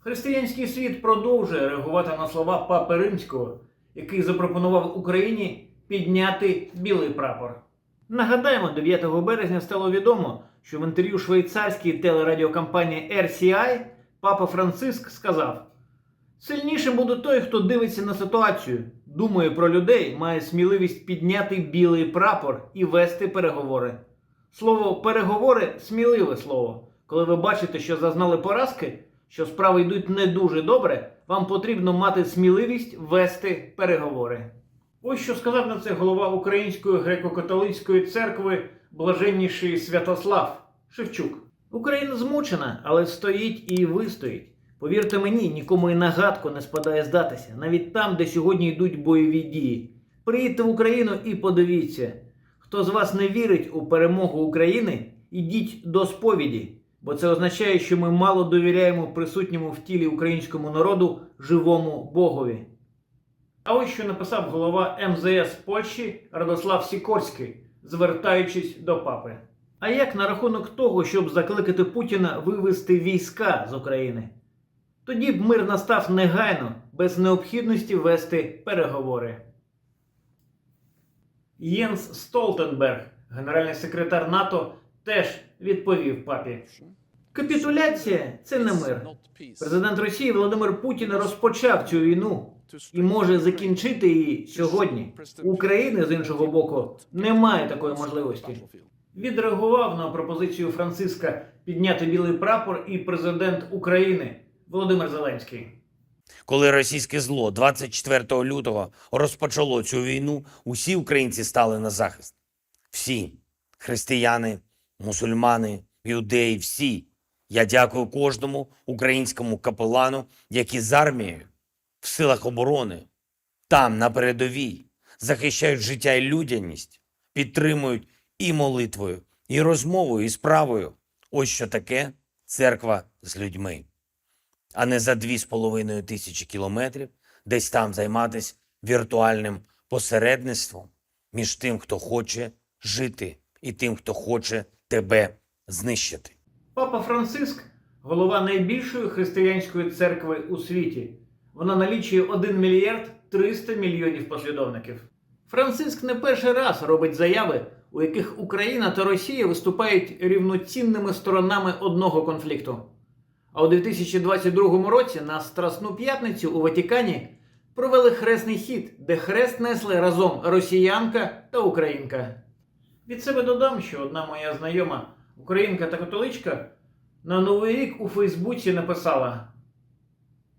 Християнський світ продовжує реагувати на слова Папи Римського, який запропонував Україні підняти білий прапор. Нагадаємо, 9 березня стало відомо, що в інтерв'ю швейцарській телерадіокомпанії RCI папа Франциск сказав: Сильнішим буде той, хто дивиться на ситуацію, думає про людей, має сміливість підняти білий прапор і вести переговори. Слово переговори сміливе слово. Коли ви бачите, що зазнали поразки, що справи йдуть не дуже добре, вам потрібно мати сміливість вести переговори. Ось що сказав на це голова Української греко-католицької церкви блаженніший Святослав Шевчук. Україна змучена, але стоїть і вистоїть. Повірте мені, нікому і нагадку не спадає здатися, навіть там, де сьогодні йдуть бойові дії. Приїдьте в Україну і подивіться. Хто з вас не вірить у перемогу України, ідіть до сповіді, бо це означає, що ми мало довіряємо присутньому в тілі українському народу живому Богові. А ось що написав голова МЗС Польщі Радослав Сікорський, звертаючись до папи. А як на рахунок того, щоб закликати Путіна вивести війська з України? Тоді б мир настав негайно, без необхідності вести переговори. Єнс Столтенберг, генеральний секретар НАТО, теж відповів папі. Капітуляція це не мир. Президент Росії Володимир Путін розпочав цю війну і може закінчити її сьогодні. України з іншого боку немає такої можливості. Відреагував на пропозицію Франциска підняти білий прапор і президент України Володимир Зеленський. Коли російське зло 24 лютого розпочало цю війну, усі українці стали на захист. Всі християни, мусульмани, юдеї, всі. Я дякую кожному українському капелану, які з армією в силах оборони, там, на передовій, захищають життя і людяність, підтримують і молитвою, і розмовою, і справою. Ось що таке церква з людьми а не за дві з половиною тисячі кілометрів десь там займатися віртуальним посередництвом між тим, хто хоче жити, і тим, хто хоче тебе знищити. Папа Франциск голова найбільшої християнської церкви у світі. Вона налічує 1 мільярд 300 мільйонів послідовників. Франциск не перший раз робить заяви, у яких Україна та Росія виступають рівноцінними сторонами одного конфлікту. А у 2022 році на Страсну п'ятницю у Ватикані провели хресний хід, де хрест несли разом росіянка та українка. Від себе додам, що одна моя знайома, українка та католичка, на Новий рік у Фейсбуці написала: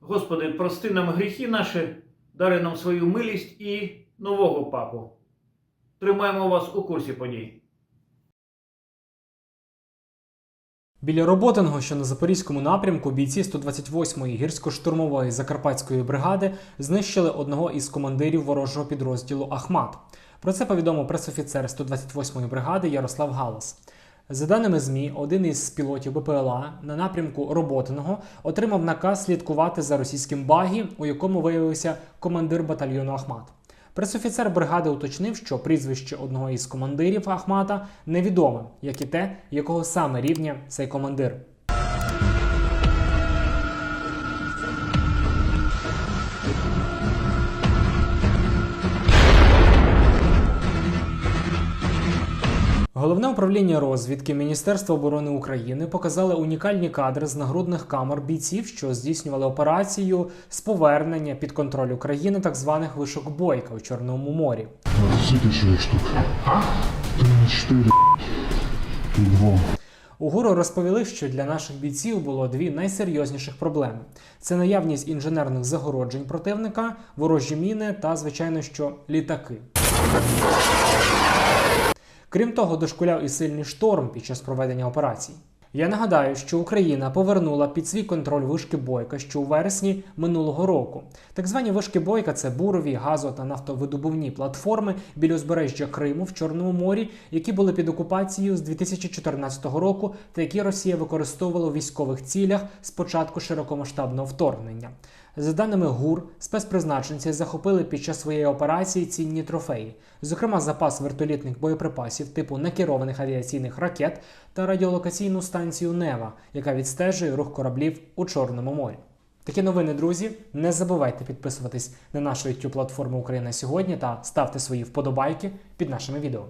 Господи, прости нам гріхи наші, дари нам свою милість і нового папу. Тримаємо вас у курсі подій. Біля Роботиного, що на запорізькому напрямку, бійці 128-ї гірсько-штурмової закарпатської бригади знищили одного із командирів ворожого підрозділу Ахмат. Про це повідомив пресофіцер 128-ї бригади Ярослав Галас. За даними ЗМІ, один із пілотів БПЛА на напрямку Роботиного отримав наказ слідкувати за російським багі, у якому виявився командир батальйону Ахмат. Пресофіцер бригади уточнив, що прізвище одного із командирів Ахмата невідоме, як і те, якого саме рівня цей командир. Головне управління розвідки Міністерства оборони України показали унікальні кадри з нагрудних камер бійців, що здійснювали операцію з повернення під контроль України так званих вишок бойка у Чорному морі. Сколько шесть штук? Три на четыре. И два. У розповіли, що для наших бійців було дві найсерйозніших проблеми: це наявність інженерних загороджень противника, ворожі міни та, звичайно, що літаки. Крім того, дошкуляв і сильний шторм під час проведення операцій. Я нагадаю, що Україна повернула під свій контроль вишки бойка ще у вересні минулого року. Так звані вишки бойка це бурові, газо та нафтовидобувні платформи біля узбережжя Криму в Чорному морі, які були під окупацією з 2014 року та які Росія використовувала у військових цілях з початку широкомасштабного вторгнення. За даними ГУР, спецпризначенці захопили під час своєї операції цінні трофеї, зокрема запас вертолітних боєприпасів типу некерованих авіаційних ракет та радіолокаційну станцію Нева, яка відстежує рух кораблів у Чорному морі. Такі новини, друзі. Не забувайте підписуватись на нашу youtube платформу Україна сьогодні та ставте свої вподобайки під нашими відео.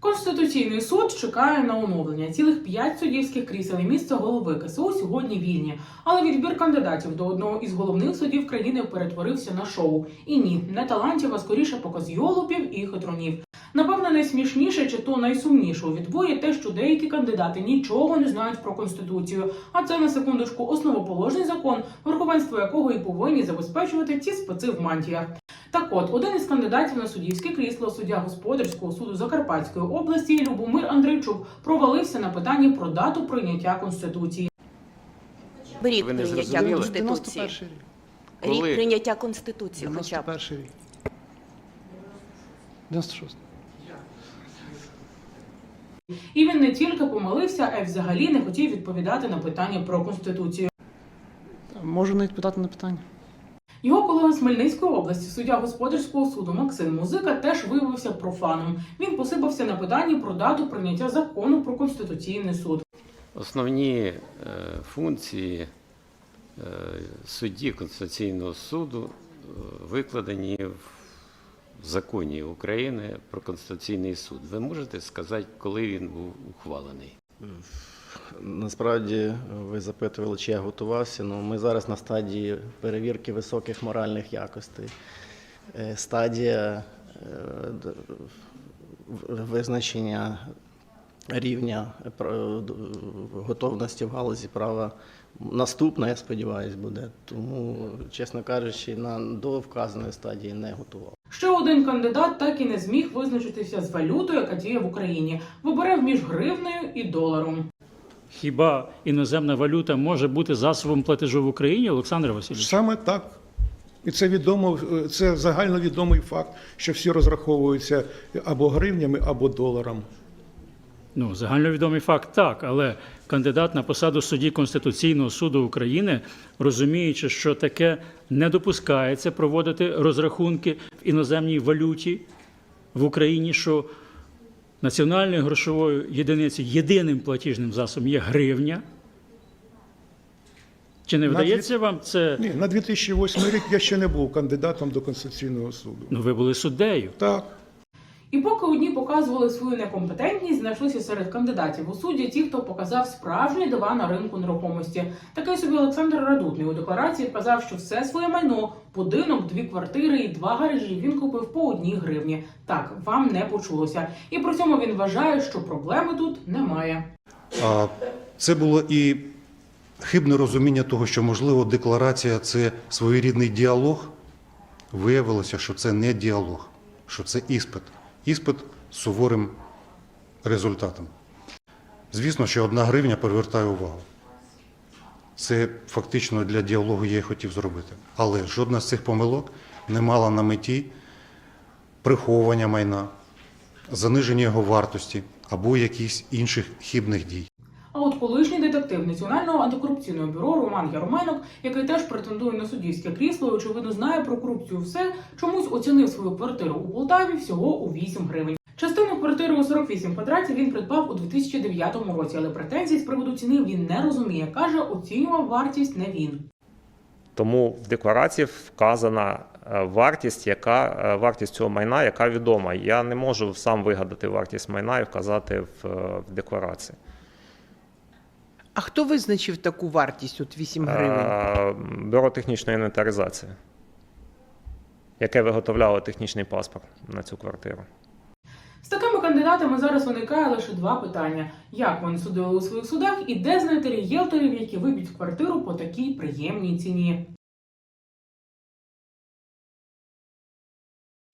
Конституційний суд чекає на оновлення. Цілих п'ять суддівських крісел і місця голови КСУ сьогодні вільні. Але відбір кандидатів до одного із головних судів країни перетворився на шоу. І ні, не талантів, а скоріше показ йолупів і хитрунів. Напевно, найсмішніше чи то найсумніше у відборі те, що деякі кандидати нічого не знають про конституцію. А це на секундочку основоположний закон, верховенство якого і повинні забезпечувати ці специ в мантіях. Так от, один із кандидатів на суддівське крісло, суддя господарського суду Закарпатської області Любомир Андрейчук, провалився на питанні про дату прийняття конституції. Рік Ви не прийняття зрозуміли? конституції. 91 рік. Рік Коли? прийняття конституції, хоча б 91 рік. 96. І він не тільки помилився, а й взагалі не хотів відповідати на питання про конституцію. Можу не відповідати на питання. Його колега з Хмельницької області, суддя господарського суду Максим Музика, теж виявився профаном. Він посипався на питанні про дату прийняття закону про конституційний суд. Основні е, функції е, судді Конституційного суду е, викладені в законі України про Конституційний суд. Ви можете сказати, коли він був ухвалений? Насправді ви запитували, чи я готувався. Ну, ми зараз на стадії перевірки високих моральних якостей. Е, Стадія е, визначення рівня пра- готовності в галузі права наступна, я сподіваюся, буде. Тому, чесно кажучи, на до вказаної стадії не готував. Ще один кандидат так і не зміг визначитися з валютою, яка діє в Україні. Вибирав між гривнею і доларом. Хіба іноземна валюта може бути засобом платежу в Україні, Олександр Васильович? Саме так. І це відомо, це загальновідомий факт, що всі розраховуються або гривнями, або доларом. Ну, загальновідомий факт так, але кандидат на посаду судді Конституційного суду України, розуміючи, що таке не допускається проводити розрахунки в іноземній валюті в Україні, що національною грошовою єдиницею, єдиним платіжним засобом є гривня. Чи не На вдається вам це? Ні, на 2008 рік я ще не був кандидатом до Конституційного суду. Ну, ви були суддею. Так, І поки одні показували свою некомпетентність, знайшлися серед кандидатів у судді ті, хто показав справжні дива на ринку нерухомості. Такий собі Олександр Радутний у декларації вказав, що все своє майно, будинок, дві квартири і два гаражі він купив по одній гривні. Так, вам не почулося. І при цьому він вважає, що проблеми тут немає. А Це було і хибне розуміння того, що, можливо, декларація це своєрідний діалог. Виявилося, що це не діалог, що це іспит. Іспит суворим результатом. Звісно, що одна гривня привертає увагу. Це фактично для діалогу я і хотів зробити. Але жодна з цих помилок не мала на меті приховування майна, заниження його вартості або якихось інших хібних дій. А от колишній детектив Національного антикорупційного бюро Роман Ярменок, який теж претендує на суддівське крісло, і, очевидно, знає про корупцію все, чомусь оцінив свою квартиру у Полтаві всього у 8 гривень. Частину квартири у 48 квадратів він придбав у 2009 році, але претензій з приводу ціни він не розуміє. каже, оцінював вартість не він. Тому в декларації вказана е, вартість, яка е, вартість цього майна, яка відома. Я не можу сам вигадати вартість майна і вказати в, е, в декларації. А хто визначив таку вартість от 8 гривень? А, Бюро технічної інвентаризації, яке виготовляло технічний паспорт на цю квартиру. З такими кандидатами зараз виникає лише два питання: як вони судили у своїх судах, і де знайти рієлторів, які виб'ють квартиру по такій приємній ціні.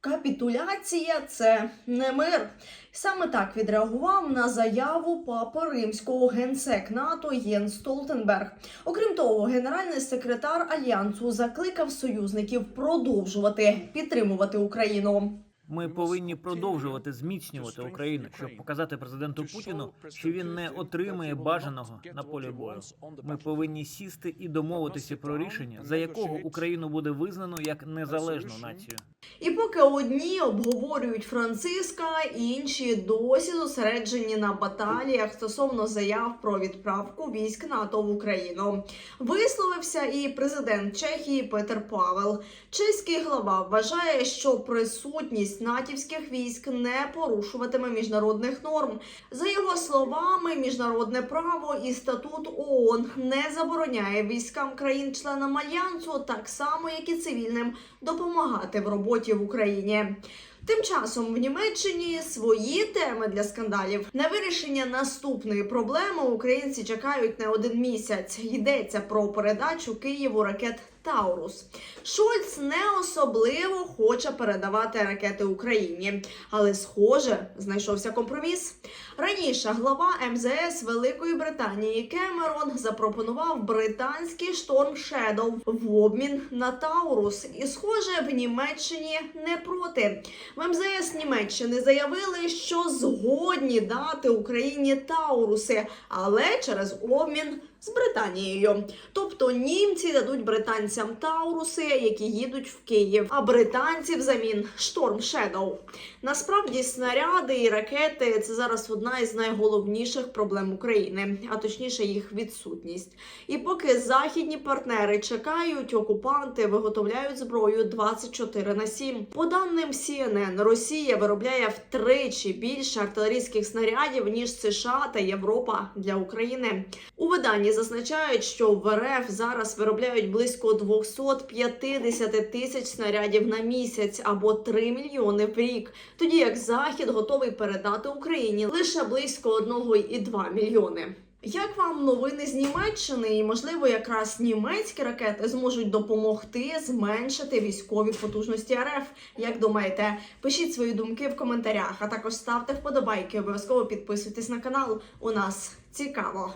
Капітуляція це не мир. Саме так відреагував на заяву папи римського генсек НАТО Єн Столтенберг. Окрім того, генеральний секретар альянсу закликав союзників продовжувати підтримувати Україну. Ми повинні продовжувати зміцнювати Україну, щоб показати президенту Путіну, що він не отримає бажаного на полі бою. Ми повинні сісти і домовитися про рішення, за якого Україну буде визнано як незалежну націю. І поки одні обговорюють Франциска, інші досі зосереджені на баталіях стосовно заяв про відправку військ НАТО в Україну. Висловився і президент Чехії Петер Павел. Чеський глава вважає, що присутність натівських військ не порушуватиме міжнародних норм. За його словами, міжнародне право і статут ООН не забороняє військам країн-членам альянсу, так само як і цивільним, допомагати в роботі в Україні. Тим часом в Німеччині свої теми для скандалів на вирішення наступної проблеми українці чекають не один місяць. Йдеться про передачу Києву ракет Таурус. Шольц не особливо хоче передавати ракети Україні, але схоже, знайшовся компроміс. Раніше глава МЗС Великої Британії Кемерон запропонував британський шторм Shadow в обмін на Таурус, і схоже, в Німеччині не проти. В МЗС Німеччини заявили, що згодні дати Україні Тауруси, але через обмін з Британією. Тобто німці дадуть британцям Тауруси, які їдуть в Київ, а британці взамін шторм Shadow. Насправді снаряди і ракети це зараз одна із найголовніших проблем України, а точніше їх відсутність. І поки західні партнери чекають, окупанти виготовляють зброю 24 на 7. По даним CNN, Росія виробляє втричі більше артилерійських снарядів ніж США та Європа для України. У виданні зазначають, що в РФ зараз виробляють близько 250 тисяч снарядів на місяць або 3 мільйони в рік, тоді як Захід готовий передати Україні лише близько 1,2 мільйони. Як вам новини з Німеччини? І можливо, якраз німецькі ракети зможуть допомогти зменшити військові потужності РФ? Як думаєте? Пишіть свої думки в коментарях, а також ставте вподобайки. Обов'язково підписуйтесь на канал. У нас цікаво.